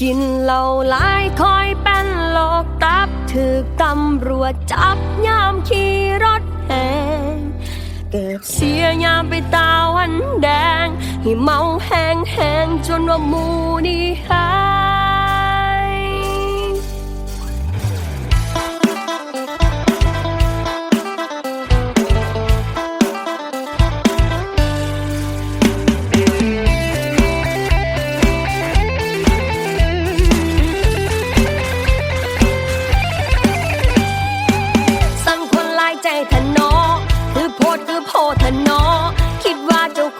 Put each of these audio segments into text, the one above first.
กินเหล้าหลายคอยเป็นหลอกตับถึกตำรวจจับยามขี่รถแหงเกิดเสียยามไปตาวันแดง ให้เมาแหงแหงจนว่ามูนี่หา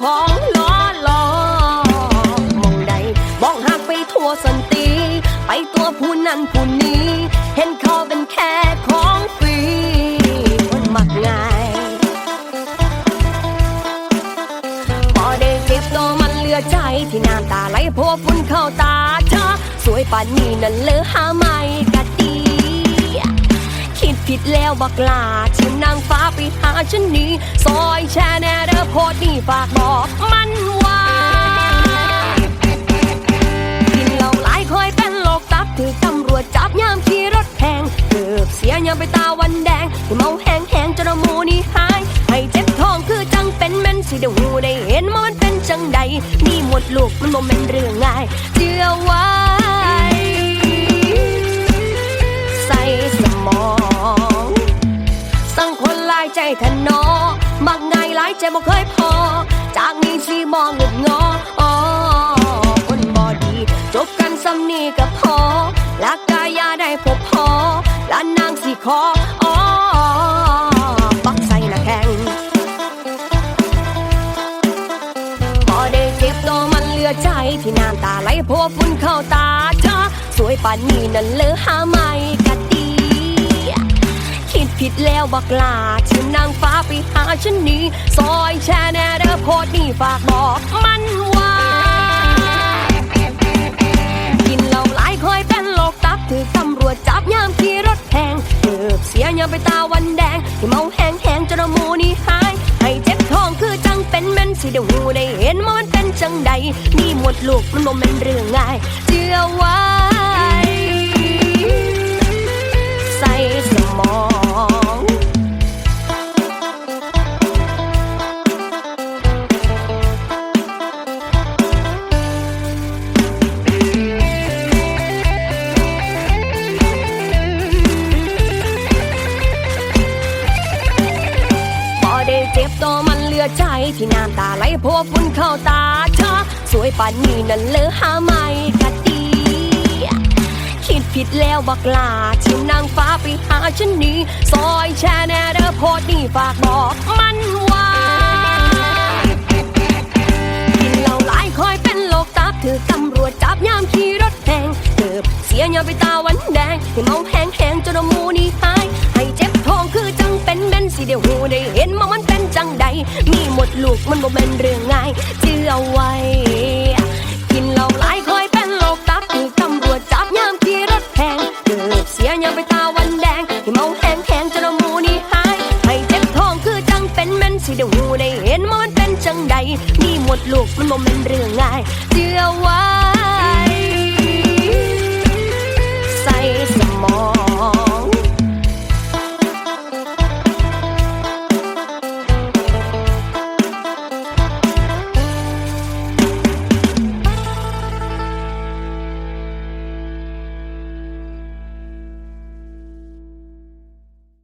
ของล้อลอมองใดบ้องหักไปทั่วสันติ ไปตัวผู้นั้นผู้นี้ เห็นเขาเป็นแค่ของฟรีคนมักง่ายพอได้เก็บตัวมันเหลือใจที่น้ำตาไหลเพราะว่าฝุ่นเข้าตาเธอสวยป่านนี้นั่นเลอหาไม่ ดแล้วบักลาชิมนางฟ้าไปหาฉันนี้ซอยแชแนเด้อโพดนี่ฝากบอกมันว่ากินเหล้าหลายคอยเป็นโรคตับถือตำรวจจับยามขี่รถแข่งเกือบเสียยามไปตาวันแดงเมาแห้งแห้งจนเอาหมูนี่หายให้เจ็บท้องคือจังเป็นแม่นสิได้หูได้เห็นว่ามันเป็นจังใดนี่หมดลูกมันบ่แม่นเรื่องง่ายเชื่อว้ใใจทะเนอมักง่ายหลายใจบ่เคยพอ จากนี้สิมองหลุดงออ๋อคนบอดีจบกันสำนีกับพอลักกายาได้พบพอละนางสิขออ๋อปักใส่หน้าแข้งพอได้เก็บตัวมันเหลือใจที่น้ำตาไหลเพราะว่าฝุ่นเข้าตาเธอสวยป่านนี้นั่นเลอหาไม่กะดี คิดผิดแล้วบักลาที่นางฟ้าไปหาฉันนี้ซอยแชแนเด้อโพดนี่ฝากบอกมันว่า กินเหล้าหลายคอยเป็นโรคตับถือตำรวจจับยามขี่รถแพงเกือบเสียยามไปตาวันแดงที่เมาแห้งแห้งจนเอาหมูนี่หาย ให้เจ็บท้องคือจังเป็นแม่นสิได้หูได้เห็นว่ามันเป็นจังใดนี่หมดลูกมันบ่แม่นเรื่องง่ายเชื่อว้ใใจที่น้ำตาไหลเพราะฝุ่นเข้าตาเธอสวยป่านนี้นั่นเลอหาไม่กะดีคิดผิดแล้วบักลาที่นางฟ้าไปหาฉันนี้ซอยแชแนเด้อโพดนี่ฝากบอกมันว่ากินเหล้าหลายคอยเป็นโรคตับถือตำรวจจับยามขี่รถแพงเกือบเสียยามไปตาวันแดงให้เมาแห้งแห้งจนมูนี่หายให้เจ็บท้องคือจังเป็นแม่นสิเดียวหูได้เห็นเป็นจังใด มีหมดลูกมันบ่เป็นเรื่องง่ายเชื่อไว้ กินเหล้าหลายคอยเป็นโรคตับถือตำรวจจับยามขี่รถแพงเกือบเสียยามไปตาวันแดงให้เมาแห้งแห้งจนเอาหมูนี่หายให้เจ็บท้องคือจังเป็นแม่นสิเดียวหูได้เห็นว่ามันเป็นจังใดนี่หมดลูกมันบ่เป็นเรื่องง่ายเชื่อไว้ ใส่สมอง